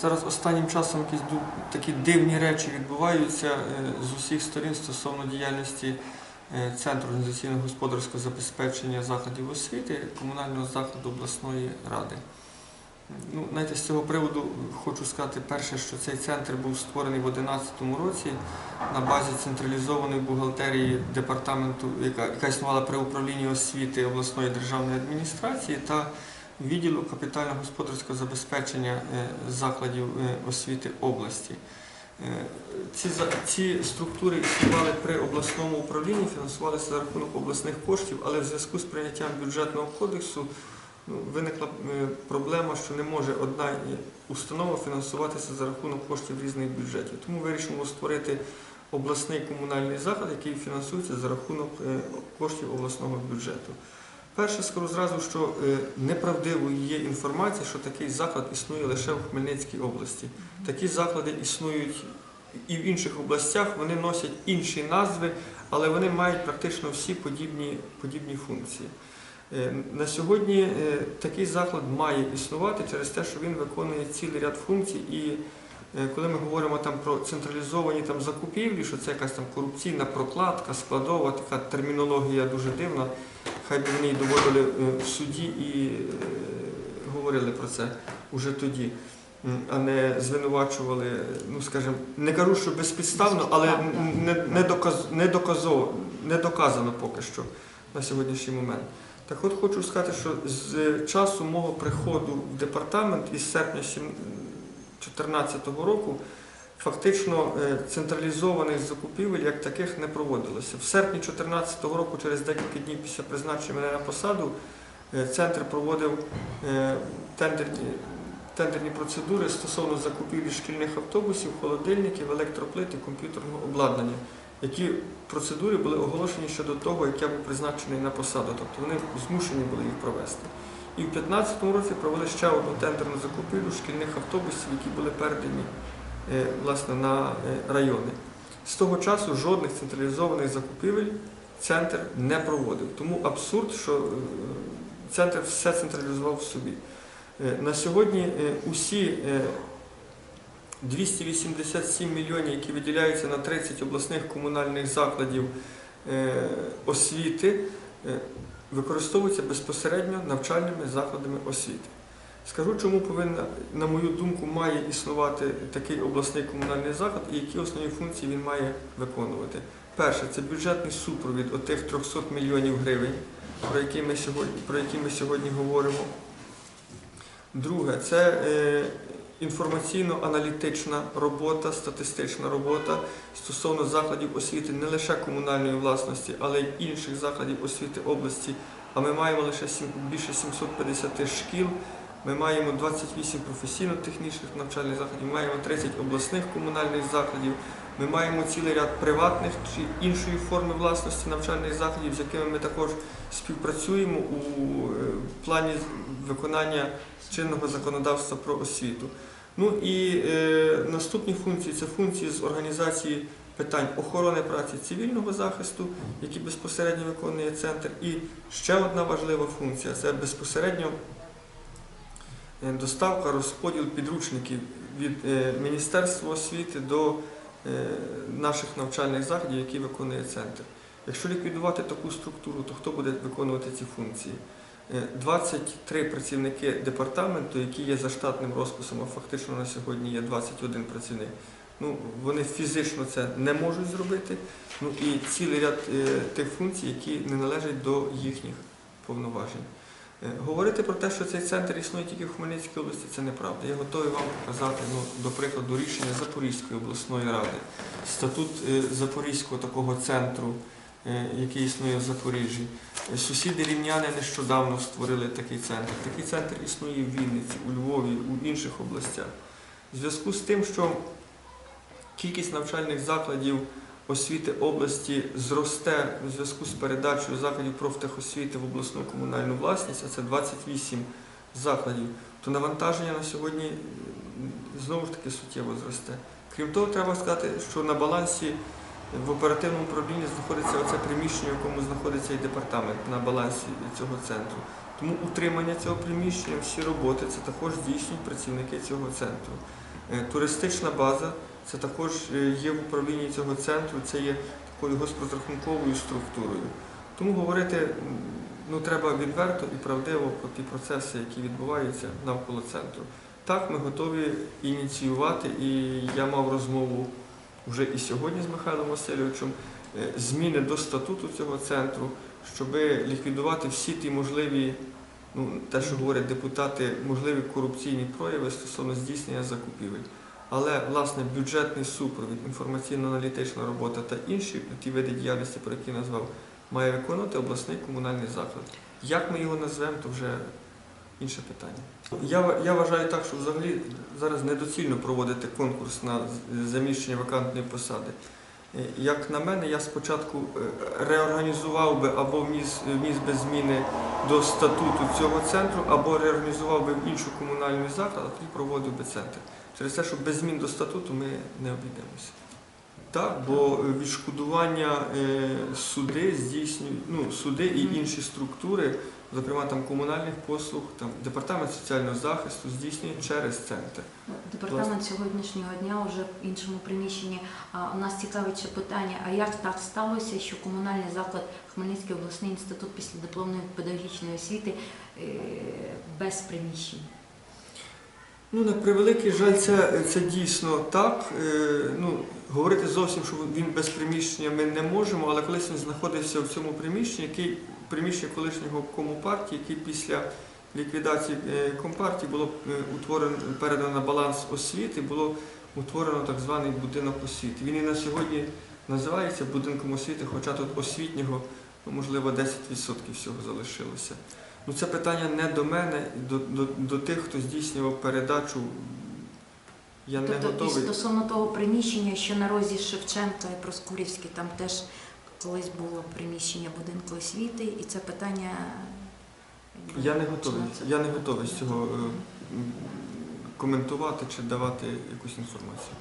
Зараз останнім часом якісь такі дивні речі відбуваються е, з усіх сторін стосовно діяльності е, Центру організаційного господарського забезпечення закладів освіти комунального закладу обласної ради. Ну, знаєте, з цього приводу хочу сказати перше, що цей центр був створений в 2011 році на базі централізованої бухгалтерії департаменту, яка, яка існувала при управлінні освіти обласної державної адміністрації та відділу капітально-господарського забезпечення е, закладів е, освіти області. Е, Ці, ці структури існували при обласному управлінні, фінансувалися за рахунок обласних коштів, але в зв'язку з прийняттям бюджетного кодексу ну, виникла проблема, що не може одна установа фінансуватися за рахунок коштів різних бюджетів. Тому вирішимо створити обласний комунальний заклад, який фінансується за рахунок коштів обласного бюджету. Перше скажу зразу, що е, неправдивою є інформація, що такий заклад існує лише в Хмельницькій області. Такі заклади існують і в інших областях, вони носять інші назви, але вони мають практично всі подібні, подібні функції. Е, На сьогодні е, такий заклад має існувати через те, що він виконує цілий ряд функцій. І коли ми говоримо там про централізовані там закупівлі, що це якась там корупційна прокладка, складова, така термінологія дуже дивна. Хай би вони доводили е, в суді і е, говорили про це уже тоді, а не звинувачували, ну скажімо, не кажу, що безпідставно, але не, доказ, не, доказово, не доказано поки що на сьогоднішній момент. Так от хочу сказати, що з часу мого приходу в департамент із серпня 2014 року фактично е, централізованих закупівель як таких не проводилося. В серпні 2014 року, через декілька днів після призначення мене на посаду, е, центр проводив е, тендерні, тендерні процедури стосовно закупівлі шкільних автобусів, холодильників, електроплит і комп'ютерного обладнання. Які процедури були оголошені ще до того, як я був призначений на посаду, тобто вони змушені були їх провести. І в 2015 році провели ще одну тендерну закупівлю шкільних автобусів, які були передані власне, на е, райони. З того часу жодних централізованих закупівель центр не проводив. Тому абсурд, що е, центр все централізував в собі. Е, На сьогодні е, усі е, 287 мільйонів, які виділяються на 30 обласних комунальних закладів е, освіти, е, використовуються безпосередньо навчальними закладами освіти. Скажу, чому повинна, на мою думку, має існувати такий обласний комунальний заклад і які основні функції він має виконувати. Перше, це бюджетний супровід отих 300 мільйонів гривень, про які ми сьогодні, про які ми сьогодні говоримо. Друге, це е, інформаційно-аналітична робота, статистична робота стосовно закладів освіти не лише комунальної власності, але й інших закладів освіти області. А ми маємо лише сім- більше 750 шкіл. Ми маємо 28 професійно-технічних навчальних закладів, ми маємо 30 обласних комунальних закладів, ми маємо цілий ряд приватних чи іншої форми власності навчальних закладів, з якими ми також співпрацюємо у е, плані виконання чинного законодавства про освіту. Ну і е, наступні функції це функції з організації питань охорони праці цивільного захисту, які безпосередньо виконує центр. І ще одна важлива функція це безпосередньо доставка, розподіл підручників від е, Міністерства освіти до е, наших навчальних закладів, які виконує центр. Якщо ліквідувати таку структуру, то хто буде виконувати ці функції? Е, 23 працівники департаменту, які є за штатним розписом, а фактично на сьогодні є 21 працівник. Ну, вони фізично це не можуть зробити. Ну і цілий ряд е, тих функцій, які не належать до їхніх повноважень. Е, Говорити про те, що цей центр існує тільки в Хмельницькій області, це неправда. Я готовий вам показати, ну, до прикладу, рішення Запорізької обласної ради, статут е, Запорізького такого центру, е, який існує в Запоріжжі. Сусіди рівняни нещодавно створили такий центр. Такий центр існує в Вінниці, у Львові, у інших областях. В зв'язку з тим, що кількість навчальних закладів освіти області зросте у зв'язку з передачею закладів профтехосвіти в обласну комунальну власність, а це 28 закладів, то навантаження на сьогодні знову ж таки суттєво зросте. Крім того, треба сказати, що на балансі В оперативному управлінні знаходиться оце приміщення, в якому знаходиться і департамент на балансі цього центру. Тому утримання цього приміщення, всі роботи це також здійснюють працівники цього центру. Е, Туристична база це також е, є в управлінні цього центру, це є такою госпрозрахунковою структурою. Тому говорити ну, треба відверто і правдиво про ті процеси, які відбуваються навколо центру. Так, ми готові ініціювати, і я мав розмову вже і сьогодні з Михайлом Васильовичем, е, зміни до статуту цього центру, щоб ліквідувати всі ті можливі, ну, те, що говорять депутати, можливі корупційні прояви стосовно здійснення закупівель. Але власне бюджетний супровід, інформаційно-аналітична робота та інші ті види діяльності, про які назвав, має виконувати обласний комунальний заклад. Як ми його назвемо, то вже інше питання. Я, я вважаю так, що взагалі зараз недоцільно проводити конкурс на заміщення вакантної посади. Е, Як на мене, я спочатку е, реорганізував би або вніс, вніс би зміни до статуту цього центру, або реорганізував би в іншу комунальну заклад, тоді проводив би центр. Через те, що без змін до статуту ми не обійдемося. Так, бо е, відшкодування е, суди здійснюють, ну, суди і інші структури, зокрема там комунальних послуг, там департамент соціального захисту здійснює через центр. Ну, Департамент сьогоднішнього дня вже в іншому приміщенні. У нас цікавить ще питання: а як так сталося, що комунальний заклад Хмельницький обласний інститут після дипломної педагогічної освіти е, без приміщень? Ну, на превеликий жаль, це, це дійсно так. Е, Ну, говорити зовсім, що він без приміщення ми не можемо, але колись він знаходився в цьому приміщенні, який приміщення колишнього кому партії, який після ліквідації е, компартії було е, утворено, передано на баланс освіти, було утворено так званий будинок освіти. Він і на сьогодні називається будинком освіти, хоча тут освітнього, ну, можливо, 10% всього залишилося. Ну, це питання не до мене, до, до, до тих, хто здійснював передачу. Я не тобто, і стосовно того приміщення, що на розі Шевченка і Проскурівський, там теж колись було приміщення будинку освіти, і це питання. Я не готовий. це- Я не готовий з цього е, коментувати чи давати якусь інформацію.